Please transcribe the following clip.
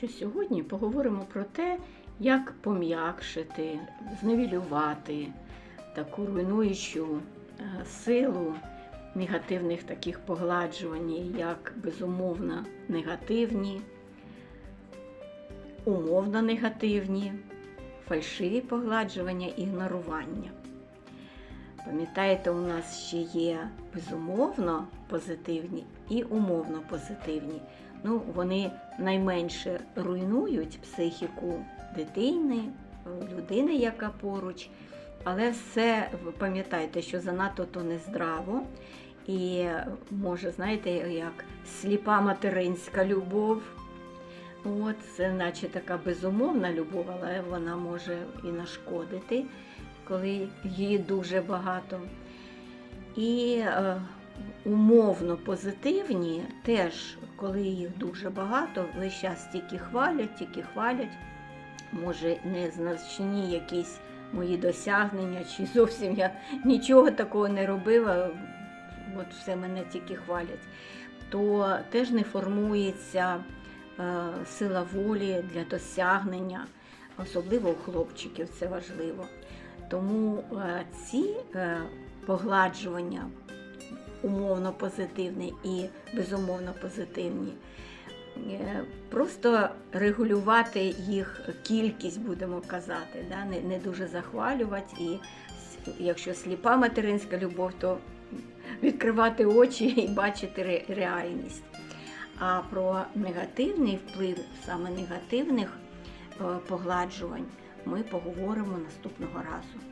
що сьогодні поговоримо про те, як пом'якшити, зневілювати таку руйнуючу е, силу негативних таких погладжувань, як безумовно негативні, умовно негативні, фальшиві погладжування, ігнорування. Пам'ятаєте, у нас ще є безумовно позитивні і умовно позитивні. Ну, вони найменше руйнують психіку дитини, людини, яка поруч. Але все пам'ятайте, що занадто то нездраво. І може, знаєте, як сліпа материнська любов. От, це наче така безумовна любов, але вона може і нашкодити, коли її дуже багато. І е, умовно позитивні теж, коли їх дуже багато, весь час тільки хвалять, тільки хвалять. Може, незначні якісь мої досягнення, чи зовсім я нічого такого не робила, от все мене тільки хвалять, то теж не формується е, сила волі для досягнення, особливо у хлопчиків це важливо. Тому е, ці е, погладжування умовно позитивні і безумовно позитивні. Е, Просто регулювати їх кількість, будемо казати, да? не, не дуже захвалювати. І якщо сліпа материнська любов, то відкривати очі і бачити ре- реальність. А про негативний вплив саме негативних погладжувань ми поговоримо наступного разу.